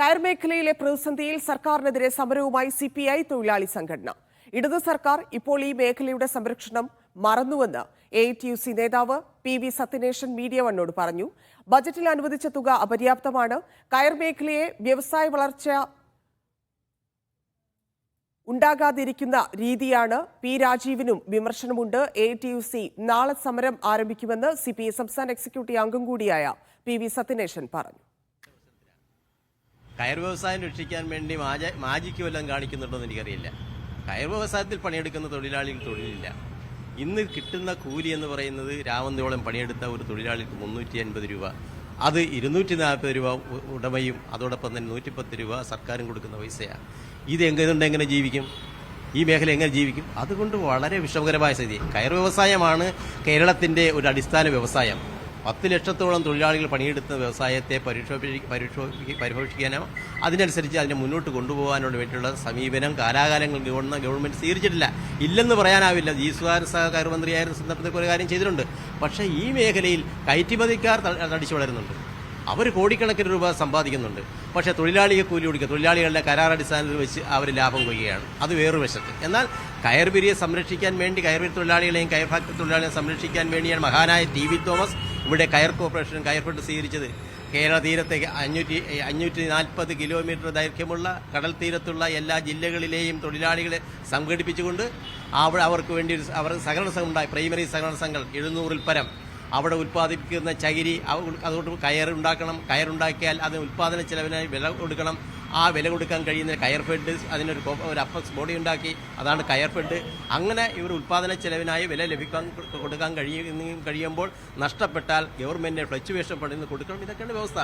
കയർ മേഖലയിലെ പ്രതിസന്ധിയിൽ സർക്കാരിനെതിരെ സമരവുമായി സി പി ഐ തൊഴിലാളി സംഘടന. ഇടതു സർക്കാർ ഇപ്പോൾ ഈ മേഖലയുടെ സംരക്ഷണം മറന്നുവെന്ന് എ ടി യു സി നേതാവ് പി വി സത്യനേഷൻ മീഡിയ വണ്ണോട് പറഞ്ഞു. ബജറ്റിൽ അനുവദിച്ച തുക അപര്യാപ്തമാണ്. കയർ മേഖലയെ വ്യവസായ വളർച്ച ഉണ്ടാകാതിരിക്കുന്ന രീതിയാണ് പി രാജീവിനും വിമർശനമുണ്ട്. എ ടി യു സി നാളെ സമരം ആരംഭിക്കുമെന്ന് സി പി ഐ സംസ്ഥാന എക്സിക്യൂട്ടീവ് അംഗം കൂടിയായ പി വി സത്യനേഷൻ പറഞ്ഞു. കയർ വ്യവസായം രക്ഷിക്കാൻ വേണ്ടി മാജ മാജിക്ക് വല്ലതും കാണിക്കുന്നുണ്ടോ എന്ന് എനിക്കറിയില്ല. കയർ വ്യവസായത്തിൽ പണിയെടുക്കുന്ന തൊഴിലാളികൾ തൊഴിലില്ല. ഇന്ന് കിട്ടുന്ന കൂലി എന്ന് പറയുന്നത് രാമന്തോളം പണിയെടുത്ത ഒരു തൊഴിലാളിക്ക് മുന്നൂറ്റി അൻപത് രൂപ അത് ഇരുന്നൂറ്റി നാൽപ്പത് രൂപ ഉടമയും അതോടൊപ്പം തന്നെ നൂറ്റിപ്പത്ത് രൂപ സർക്കാരും കൊടുക്കുന്ന പൈസയാണ് ഇത് എങ്ങനെ എങ്ങനെ ജീവിക്കും? ഈ മേഖല എങ്ങനെ ജീവിക്കും? അതുകൊണ്ട് വളരെ വിഷമകരമായ സ്ഥിതി. കയർ വ്യവസായമാണ് കേരളത്തിന്റെ ഒരു അടിസ്ഥാന വ്യവസായം. പത്ത് ലക്ഷത്തോളം തൊഴിലാളികൾ പണിയെടുത്ത വ്യവസായത്തെ പരിശോധി പരിപോഷിക്കാനോ അതിനനുസരിച്ച് അതിനെ മുന്നോട്ട് കൊണ്ടുപോകാനോ വേണ്ടിയുള്ള സമീപനം കാലാകാലങ്ങൾ ഗവൺമെന്റ് ഗവൺമെന്റ് സ്വീകരിച്ചിട്ടില്ല. ഇല്ലെന്ന് പറയാനാവില്ല. ജി സുധാകരൻ സഹകാര മന്ത്രിയായിരുന്ന സന്ദർഭത്തിൽ ഒരു കാര്യം ചെയ്തിട്ടുണ്ട്. പക്ഷേ ഈ മേഖലയിൽ കയറ്റുമതിക്കാർ തടിച്ചു വളരുന്നുണ്ട് അവർ കോടിക്കണക്കിന് രൂപ സമ്പാദിക്കുന്നുണ്ട്. പക്ഷേ തൊഴിലാളിയെ കൂലി കൊടുക്കുക തൊഴിലാളികളുടെ കരാർ അടിസ്ഥാനത്തിൽ വെച്ച് അവർ ലാഭം കൊയ്യുകയാണ്. അത് വേറൊരു വശത്ത്. എന്നാൽ കയർപിരിയെ സംരക്ഷിക്കാൻ വേണ്ടി കയർപിരി തൊഴിലാളികളെയും കയർ ഫാക്ടറി തൊഴിലാളികളെയും സംരക്ഷിക്കാൻ വേണ്ടിയാണ് മഹാനായ ടി വി തോമസ് ഇവിടെ കയർ കോർപ്പറേഷൻ കയർഫെഡ് സ്വീകരിച്ചത്. കേരള തീരത്തേക്ക് അഞ്ഞൂറ്റി അഞ്ഞൂറ്റി നാൽപ്പത് കിലോമീറ്റർ ദൈർഘ്യമുള്ള കടൽ തീരത്തുള്ള എല്ലാ ജില്ലകളിലെയും തൊഴിലാളികളെ സംഘടിപ്പിച്ചുകൊണ്ട് അവിടെ അവർക്ക് വേണ്ടി അവർ സഹകരണ സംഘം ഉണ്ടായി. പ്രൈമറി സഹകരണ സംഘം എഴുന്നൂറിൽ പരം. അവിടെ ഉൽപ്പാദിപ്പിക്കുന്ന ചകിരി അതുകൊണ്ട് കയറുണ്ടാക്കണം കയറുണ്ടാക്കിയാൽ അതിന് ഉൽപ്പാദന ചെലവിനായി വില കൊടുക്കണം. ആ വില കൊടുക്കാൻ കഴിയുന്ന കയർ ഫെഡ് അതിനൊരു ഒരു അപ്പക്സ് ബോഡി ഉണ്ടാക്കി അതാണ് കയർ ഫെഡ്. അങ്ങനെ ഇവർ ഉൽപ്പാദന ചെലവിനായി വില ലഭിക്കാൻ കൊടുക്കാൻ കഴിയുന്ന കഴിയുമ്പോൾ നഷ്ടപ്പെട്ടാൽ ഗവൺമെന്റ് ഫ്ലക്ച്വേഷൻ പണിന്ന് കൊടുക്കണം. ഇതൊക്കെയാണ് വ്യവസ്ഥ.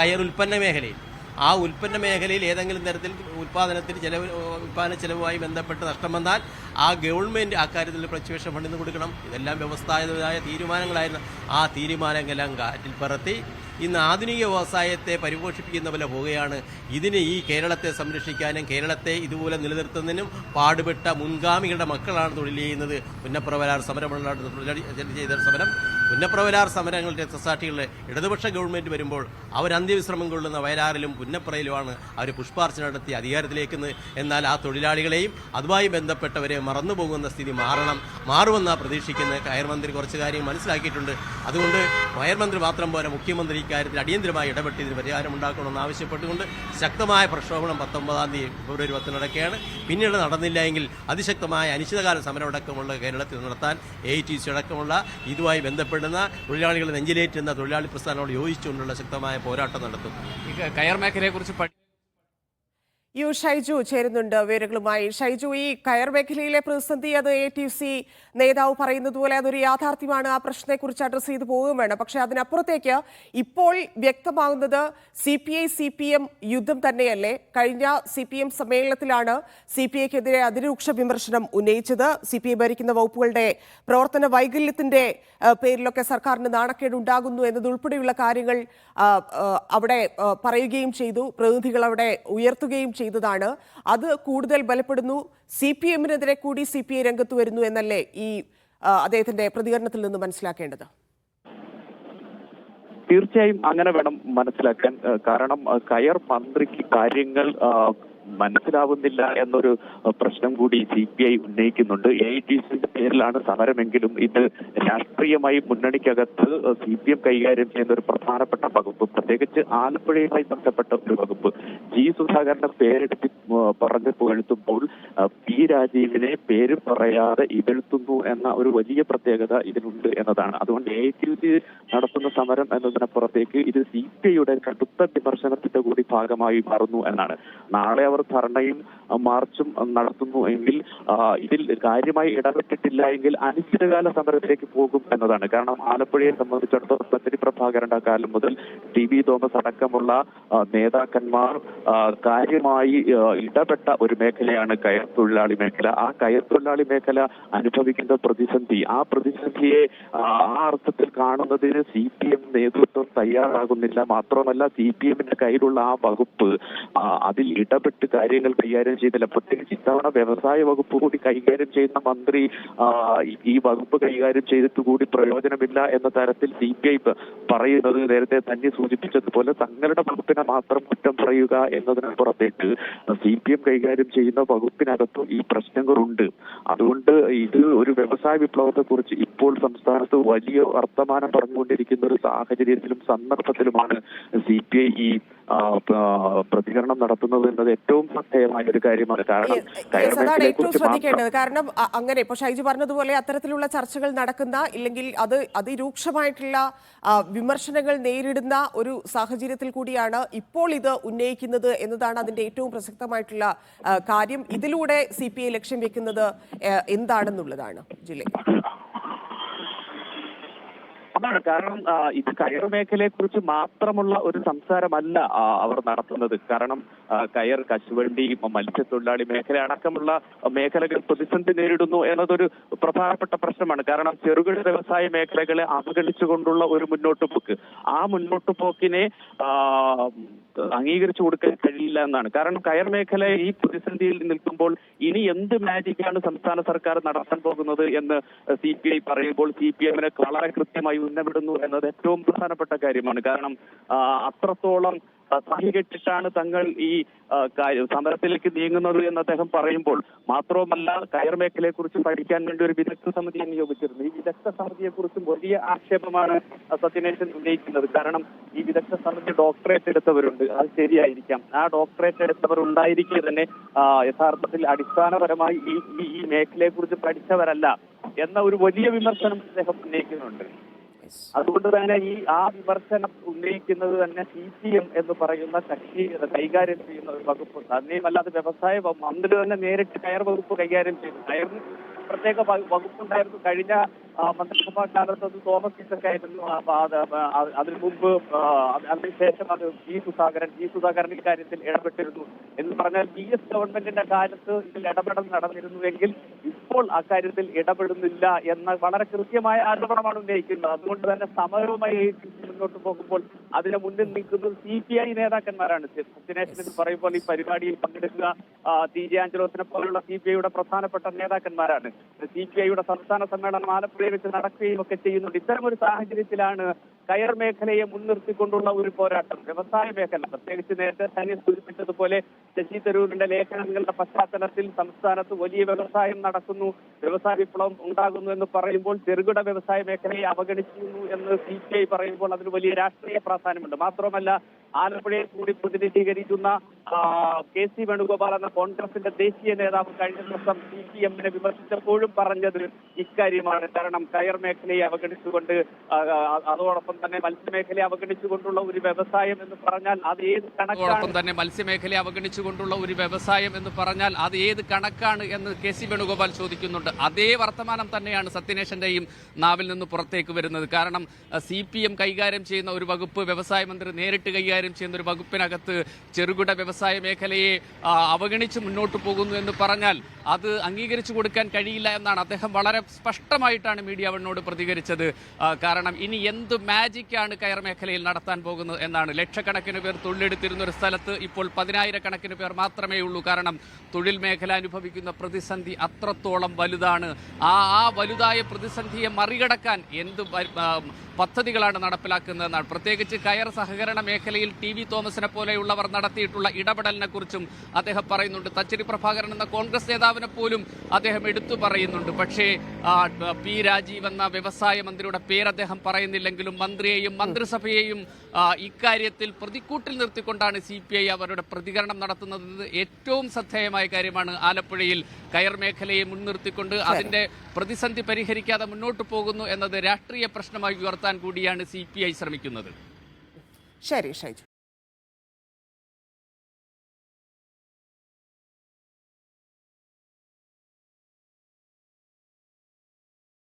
കയർ ഉൽപ്പന്ന മേഖലയിൽ. ആ ഉൽപ്പന്ന മേഖലയിൽ ഏതെങ്കിലും തരത്തിൽ ഉൽപ്പാദനത്തിൽ ചെലവ് ഉൽപ്പാദന ചെലവുമായി ബന്ധപ്പെട്ട് നഷ്ടം വന്നാൽ ആ ഗവൺമെന്റ് അക്കാര്യത്തിൽ പ്രത്യക്ഷ ഫണ്ടിൽ കൊടുക്കണം. ഇതെല്ലാം വ്യവസ്ഥായതായ തീരുമാനങ്ങളായിരുന്നു. ആ തീരുമാനങ്ങളെല്ലാം കാറ്റിൽ പറത്തി ഇന്ന് ആധുനിക വ്യവസായത്തെ പരിപോഷിപ്പിക്കുന്ന പോലെ പോവുകയാണ്. ഇതിന് ഈ കേരളത്തെ സംരക്ഷിക്കാനും കേരളത്തെ ഇതുപോലെ നിലനിർത്തുന്നതിനും പാടുപെട്ട മുൻഗാമികളുടെ മക്കളാണ് തൊഴിൽ ചെയ്യുന്നത്. പുന്നപ്രവരാർ സമരമുള്ള ചെയ്ത സമരം. പുന്നപ്രവരാർ സമരങ്ങളുടെ രക്തസാക്ഷികളുടെ ഇടതുപക്ഷ ഗവൺമെന്റ് വരുമ്പോൾ അവർ അന്ത്യവിശ്രമം കൊള്ളുന്ന വയലാറിലും പുന്നപ്രയിലുമാണ് അവർ പുഷ്പാർച്ചന നടത്തി അധികാരത്തിലേക്കുന്നത്. എന്നാൽ ആ തൊഴിലാളികളെയും അതുമായി ബന്ധപ്പെട്ടവരെ മറന്നുപോകുന്ന സ്ഥിതി മാറണം. മാറുമെന്നാണ് പ്രതീക്ഷിക്കുന്നത്. കയർ മന്ത്രി കുറച്ച് കാര്യം മനസ്സിലാക്കിയിട്ടുണ്ട്. അതുകൊണ്ട് കയർ മന്ത്രി മാത്രം പോലെ മുഖ്യമന്ത്രി ഇക്കാര്യത്തിൽ അടിയന്തരമായി ഇടപെട്ട് ഇതിന് പരിഹാരം ഉണ്ടാക്കണമെന്ന് ആവശ്യപ്പെട്ടുകൊണ്ട് ശക്തമായ പ്രക്ഷോഭണം പത്തൊമ്പതാം തീയതി ഫെബ്രുവരി പത്തിന് നടക്കുകയാണ്. പിന്നീട് നടന്നില്ല എങ്കിൽ അതിശക്തമായ അനിശ്ചിതകാല സമരമടക്കമുള്ള കേരളത്തിൽ നടത്താൻ എ ടി സി അടക്കമുള്ള ഇതുമായി ബന്ധപ്പെടുന്ന തൊഴിലാളികളെ നെഞ്ചിലേറ്റുന്ന തൊഴിലാളി പ്രസ്ഥാനങ്ങളോട് യോജിച്ചുകൊണ്ടുള്ള ശക്തമായ പോരാട്ടം നടത്തും. കയർ മേഖലയെ കുറിച്ച് പഠി യു ഷൈജു ചേരുന്നുണ്ട് വിവരങ്ങളുമായി. ഷൈജു ഈ കയർ മേഖലയിലെ പ്രതിസന്ധി അത് എ ടി സി നേതാവ് പറയുന്നത് പോലെ അതൊരു യാഥാർത്ഥ്യമാണ്. ആ പ്രശ്നത്തെക്കുറിച്ച് അഡ്രസ്സ് ചെയ്തു പോവുകയും വേണം. പക്ഷേ അതിനപ്പുറത്തേക്ക് ഇപ്പോൾ വ്യക്തമാകുന്നത് C P I C P M യുദ്ധം തന്നെയല്ലേ? കഴിഞ്ഞ സി പി എം സമ്മേളനത്തിലാണ് സി പി ഐക്കെതിരെ അതിരൂക്ഷ വിമർശനം ഉന്നയിച്ചത്. സി പി ഐ ഭരിക്കുന്ന വകുപ്പുകളുടെ പ്രവർത്തന വൈകല്യത്തിന്റെ പേരിലൊക്കെ സർക്കാരിന് നാണക്കേട് ഉണ്ടാകുന്നു എന്നതുൾപ്പെടെയുള്ള കാര്യങ്ങൾ അവിടെ പറയുകയും ചെയ്തു. പ്രതിനിധികൾ അവിടെ ഉയർത്തുകയും ചെയ്തതാണ്. അത് കൂടുതൽ ബലപ്പെടുന്നു. സി പി എമ്മിനെതിരെ കൂടി സി പി ഐ രംഗത്ത് വരുന്നു എന്നല്ലേ ഈ അദ്ദേഹത്തിന്റെ പ്രതികരണത്തിൽ നിന്ന് മനസ്സിലാക്കേണ്ടത്? തീർച്ചയായും അങ്ങനെ വേണം മനസ്സിലാക്കാൻ. കാരണം കയർ മന്ത്രിക്ക് കാര്യങ്ങൾ മനസ്സിലാവുന്നില്ല എന്നൊരു പ്രശ്നം കൂടി സി പി ഐ ഉന്നയിക്കുന്നുണ്ട്. എ ഐ ടി സിന്റെ പേരിലാണ് സമരമെങ്കിലും ഇത് രാഷ്ട്രീയമായി മുന്നണിക്കകത്ത് സി പി എം കൈകാര്യം ചെയ്യുന്ന ഒരു പ്രധാനപ്പെട്ട വകുപ്പ്. പ്രത്യേകിച്ച് ആലപ്പുഴയുമായി ബന്ധപ്പെട്ട ഒരു വകുപ്പ്. ജി സുധാകരന്റെ പേരെടുത്ത് പറഞ്ഞു പുകഴ്ത്തുമ്പോൾ പി രാജീവിനെ പേര് പറയാതെ ഇതെഴുത്തുന്നു എന്ന ഒരു വലിയ പ്രത്യേകത ഇതിനുണ്ട് എന്നതാണ്. അതുകൊണ്ട് എ ഐ ടി സി നടത്തുന്ന സമരം എന്നതിനപ്പുറത്തേക്ക് ഇത് സി പി ഐയുടെ കടുത്ത വിമർശനത്തിന്റെ കൂടി ഭാഗമായി മാറുന്നു എന്നാണ്. നാളെ അവർ ധർണയും മാർച്ചും നടത്തുന്നു എങ്കിൽ ഇതിൽ കാര്യമായി ഇടപെട്ടിട്ടില്ല എങ്കിൽ അനിശ്ചിതകാല സമരത്തിലേക്ക് പോകും എന്നതാണ്. കാരണം ആലപ്പുഴയെ സംബന്ധിച്ചിടത്തോളം ബന്ദരി പ്രഭാകരന്റെ കാലം മുതൽ ടി വി തോമസ് അടക്കമുള്ള നേതാക്കന്മാർ കാര്യമായി ഇടപെട്ട ഒരു മേഖലയാണ് കയർ തൊഴിലാളി മേഖല. ആ കയർ തൊഴിലാളി മേഖല അനുഭവിക്കുന്ന പ്രതിസന്ധി. ആ പ്രതിസന്ധിയെ ആ അർത്ഥത്തിൽ കാണുന്നതിന് സി പി എം നേതൃത്വം തയ്യാറാകുന്നില്ല. മാത്രമല്ല സി പി എമ്മിന്റെ കയ്യിലുള്ള ആ വകുപ്പ് അതിൽ ഇടപെട്ട് കാര്യങ്ങൾ കൈകാര്യം ചെയ്തില്ല. പ്രത്യേകിച്ച് ഇത്തവണ വ്യവസായ വകുപ്പ് കൂടി കൈകാര്യം ചെയ്യുന്ന മന്ത്രി ഈ- വകുപ്പ് കൈകാര്യം ചെയ്തിട്ട് കൂടി പ്രയോജനമില്ല എന്ന തരത്തിൽ സി പി ഐ പറയുന്നത് നേരത്തെ തന്നെ സൂചിപ്പിച്ചതുപോലെ തങ്ങളുടെ വകുപ്പിനെ മാത്രം കുറ്റം പറയുക എന്നതിനപ്പുറത്തേക്ക് സി പി എം കൈകാര്യം ചെയ്യുന്ന വകുപ്പിനകത്തും ഈ പ്രശ്നങ്ങളുണ്ട്. അതുകൊണ്ട് ഇത് ഒരു വ്യവസായ വിപ്ലവത്തെ കുറിച്ച് ഇപ്പോൾ സംസ്ഥാനത്ത് വലിയ വർത്തമാനം പറഞ്ഞുകൊണ്ടിരിക്കുന്ന ഒരു സാഹചര്യത്തിലും സന്ദർഭത്തിലുമാണ് സി പി ഐ ഈ പ്രതികരണം നടത്തുന്നത് എന്നത് ഏറ്റവും ശ്രദ്ധേയമായ ഒരു കാര്യമാണ്. കാരണം അതാണ് ഏറ്റവും ശ്രദ്ധിക്കേണ്ടത് കാരണം അങ്ങനെ ഇപ്പൊ ഷൈജു പറഞ്ഞതുപോലെ അത്തരത്തിലുള്ള ചർച്ചകൾ നടക്കുന്ന ഇല്ലെങ്കിൽ അത് അതിരൂക്ഷമായിട്ടുള്ള വിമർശനങ്ങൾ നേരിടുന്ന ഒരു സാഹചര്യത്തിൽ കൂടിയാണ് ഇപ്പോൾ ഇത് ഉന്നയിക്കുന്നത് എന്നതാണ് അതിന്റെ ഏറ്റവും പ്രസക്തമായിട്ടുള്ള കാര്യം. ഇതിലൂടെ സി പി ഐ ലക്ഷ്യം വെക്കുന്നത് എന്താണെന്നുള്ളതാണ് ജില്ലേ അതാണ് കാരണം ഇത് കയർ മേഖലയെ കുറിച്ച് മാത്രമുള്ള ഒരു സംസാരമല്ല അവർ നടത്തുന്നത്. കാരണം കയർ കശുവണ്ടി മത്സ്യത്തൊഴിലാളി മേഖല അടക്കമുള്ള മേഖലകൾ പ്രതിസന്ധി നേരിടുന്നു എന്നതൊരു പ്രധാനപ്പെട്ട പ്രശ്നമാണ്. കാരണം ചെറുകിട വ്യവസായ മേഖലകളെ അവഗണിച്ചുകൊണ്ടുള്ള ഒരു മുന്നോട്ട് പോക്ക് ആ മുന്നോട്ട് പോക്കിനെ അംഗീകരിച്ചു കൊടുക്കാൻ കഴിയില്ല എന്നാണ്. കാരണം കയർ മേഖല ഈ പ്രതിസന്ധിയിൽ നിൽക്കുമ്പോൾ ഇനി എന്ത് മാജിക്കാണ് സംസ്ഥാന സർക്കാർ നടത്താൻ പോകുന്നത് എന്ന് സി പി ഐ പറയുമ്പോൾ സി പി എമ്മിനെ വളരെ കൃത്യമായി ഉന്നമിടുന്നു എന്നത് ഏറ്റവും പ്രധാനപ്പെട്ട കാര്യമാണ്. കാരണം അത്രത്തോളം സഹികെട്ടിട്ടാണ് തങ്ങൾ ഈ സമരത്തിലേക്ക് നീങ്ങുന്നത് എന്ന് അദ്ദേഹം പറയുമ്പോൾ മാത്രവുമല്ല കയർ മേഖലയെ കുറിച്ച് പഠിക്കാൻ വേണ്ടി ഒരു വിദഗ്ധ സമിതിയെ നിയോഗിച്ചിരുന്നു ഈ വിദഗ്ധ സമിതിയെ കുറിച്ചും വലിയ ആക്ഷേപമാണ് സത്യനേശൻ ഉന്നയിക്കുന്നത്. കാരണം ഈ വിദഗ്ധ സമിതി ഡോക്ടറേറ്റ് എടുത്തവരുണ്ട്. അത് ശരിയായിരിക്കാം. ആ ഡോക്ടറേറ്റ് എടുത്തവർ ഉണ്ടായിരിക്കെ തന്നെ യഥാർത്ഥത്തിൽ അടിസ്ഥാനപരമായി ഈ- ഈ മേഖലയെ കുറിച്ച് പഠിച്ചവരല്ല എന്ന ഒരു വലിയ വിമർശനം അദ്ദേഹം ഉന്നയിക്കുന്നുണ്ട്. അതുകൊണ്ട് തന്നെ ഈ ആ വിമർശനം ഉന്നയിക്കുന്നത് തന്നെ സി പി എം എന്ന് പറയുന്ന കക്ഷി കൈകാര്യം ചെയ്യുന്ന ഒരു വകുപ്പ്. തന്നെയുമല്ല അത് വ്യവസായ മന്ത്രി തന്നെ നേരിട്ട് കയർ വകുപ്പ് കൈകാര്യം ചെയ്തു. കയറിന് പ്രത്യേക വകുപ്പുണ്ടായിരുന്നു. കഴിഞ്ഞ മന്ത്രിസഭാ കാലത്ത് അത് തോമസ് ഐസക് ആയിരുന്നു. അതിനു മുമ്പ് അതിനുശേഷം അത് ജി സുധാകരൻ ജി സുധാകരൻ ഇക്കാര്യത്തിൽ ഇടപെട്ടിരുന്നു. എന്ന് പറഞ്ഞാൽ ബി എസ് ഗവൺമെന്റിന്റെ കാലത്ത് ഇതിൽ ഇടപെടൽ നടന്നിരുന്നുവെങ്കിൽ ഇപ്പോൾ അക്കാര്യത്തിൽ ഇടപെടുന്നില്ല എന്ന വളരെ കൃത്യമായ ആരോപണമാണ് ഉന്നയിക്കുന്നത്. അതുകൊണ്ട് തന്നെ സമരവുമായി മുന്നോട്ട് പോകുമ്പോൾ അതിന് മുന്നിൽ നിൽക്കുന്നത് സി പി ഐ നേതാക്കന്മാരാണ്. ദിനേശൻ പറയുമ്പോൾ ഈ പരിപാടിയിൽ പങ്കെടുക്കുക ടി ജെ ആഞ്ചലോസിനെ പോലുള്ള സി പി ഐയുടെ പ്രധാനപ്പെട്ട നേതാക്കന്മാരാണ്. സി പി ഐയുടെ സംസ്ഥാന സമ്മേളനം ആലപ്പുഴയിൽ വെച്ച് നടക്കുകയും ഒക്കെ ചെയ്യുന്നുണ്ട്. ഇത്തരം ഒരു സാഹചര്യത്തിലാണ് കയർ മേഖലയെ മുൻനിർത്തിക്കൊണ്ടുള്ള ഒരു പോരാട്ടം. വ്യവസായ മേഖല പ്രത്യേകിച്ച് നേരത്തെ തന്നെ സൂചിപ്പിച്ചതുപോലെ ശശി തരൂരിന്റെ ലേഖനങ്ങളുടെ പശ്ചാത്തലത്തിൽ സംസ്ഥാനത്ത് വലിയ വ്യവസായം നടക്കുന്നു വ്യവസായ വിപ്ലവം ഉണ്ടാകുന്നു എന്ന് പറയുമ്പോൾ ചെറുകിട വ്യവസായ മേഖലയെ അവഗണിക്കുന്നു എന്ന് സി പി ഐ പറയുമ്പോൾ അതിന് വലിയ രാഷ്ട്രീയ പ്രാധാന്യമുണ്ട്. മാത്രമല്ല ആലപ്പുഴയിൽ കൂടി പ്രതിനിധീകരിക്കുന്ന കെ സി വേണുഗോപാൽ എന്ന കോൺഗ്രസിന്റെ ദേശീയ നേതാവ് കഴിഞ്ഞ ദിവസം സി പി എമ്മിനെ വിമർശിച്ചപ്പോഴും പറഞ്ഞത് ഇക്കാര്യമാണ്. കാരണം കയർ മേഖലയെ അവഗണിച്ചുകൊണ്ട് അതോടൊപ്പം തന്നെ മത്സ്യമേഖലയെ അവഗണിച്ചുകൊണ്ടുള്ള ഒരു വ്യവസായം എന്ന് പറഞ്ഞാൽ അത് ഏത് കണക്കാണ്? തന്നെ മത്സ്യമേഖലയെ അവഗണിച്ചുകൊണ്ടുള്ള ഒരു വ്യവസായം എന്ന് പറഞ്ഞാൽ അത് ഏത് കണക്കാണ് എന്ന് കെ സി വേണുഗോപാൽ ചോദിക്കുന്നുണ്ട്. അതേ വർത്തമാനം തന്നെയാണ് സത്യനേഷന്റെയും നാവിൽ നിന്ന് പുറത്തേക്ക് വരുന്നത്. കാരണം സി കൈകാര്യം ചെയ്യുന്ന ഒരു വകുപ്പ് വ്യവസായ മന്ത്രി നേരിട്ട് കൈകാര്യം ചെയ്യുന്ന ഒരു വകുപ്പിനകത്ത് ചെറുകിട വ്യവസായ മേഖലയെ അവഗണിച്ച് മുന്നോട്ട് പോകുന്നു എന്ന് പറഞ്ഞാൽ അത് അംഗീകരിച്ചു കൊടുക്കാൻ കഴിയില്ല എന്നാണ് അദ്ദേഹം വളരെ സ്പഷ്ടമായിട്ടാണ് മീഡിയ വണ്ണോട് പ്രതികരിച്ചത്. കാരണം ഇനി എന്ത് മാജിക്കാണ് കയർ മേഖലയിൽ നടത്താൻ പോകുന്നത് എന്നാണ്. ലക്ഷക്കണക്കിന് പേർ തൊഴിലെടുത്തിരുന്ന ഒരു സ്ഥലത്ത് ഇപ്പോൾ പതിനായിരക്കണക്കിന് പേർ മാത്രമേ ഉള്ളൂ. കാരണം തൊഴിൽ മേഖല അനുഭവിക്കുന്ന പ്രതിസന്ധി അത്രത്തോളം വലുതാണ്. ആ ആ വലുതായ പ്രതിസന്ധിയെ മറികടക്കാൻ എന്ത് പദ്ധതികളാണ് നടപ്പിലാക്കുന്നതെന്നാണ്. പ്രത്യേകിച്ച് കയർ സഹകരണ മേഖലയിൽ ടി വി തോമസിനെ പോലെയുള്ളവർ നടത്തിയിട്ടുള്ള ഇടപെടലിനെ കുറിച്ചും അദ്ദേഹം പറയുന്നുണ്ട്. തച്ചരി പ്രഭാകരൻ എന്ന കോൺഗ്രസ് നേതാവിനെ പോലും അദ്ദേഹം എടുത്തു പറയുന്നുണ്ട്. പക്ഷേ പി രാജീവ് എന്ന വ്യവസായ മന്ത്രിയുടെ പേര് അദ്ദേഹം പറയുന്നില്ലെങ്കിലും മന്ത്രിയെയും മന്ത്രിസഭയെയും ഇക്കാര്യത്തിൽ പ്രതിക്കൂട്ടിൽ നിർത്തിക്കൊണ്ടാണ് സി പി ഐ അവരുടെ പ്രതികരണം നടത്തുന്നത്. ഏറ്റവും ശ്രദ്ധേയമായ കാര്യമാണ് ആലപ്പുഴയിൽ കയർ മേഖലയെ മുൻനിർത്തിക്കൊണ്ട് അതിന്റെ പ്രതിസന്ധി പരിഹരിക്കാതെ മുന്നോട്ട് പോകുന്നു എന്നത് രാഷ്ട്രീയ പ്രശ്നമായി ഉയർത്താൻ കൂടിയാണ് സി ശ്രമിക്കുന്നത്. ശരി ഷൈജു.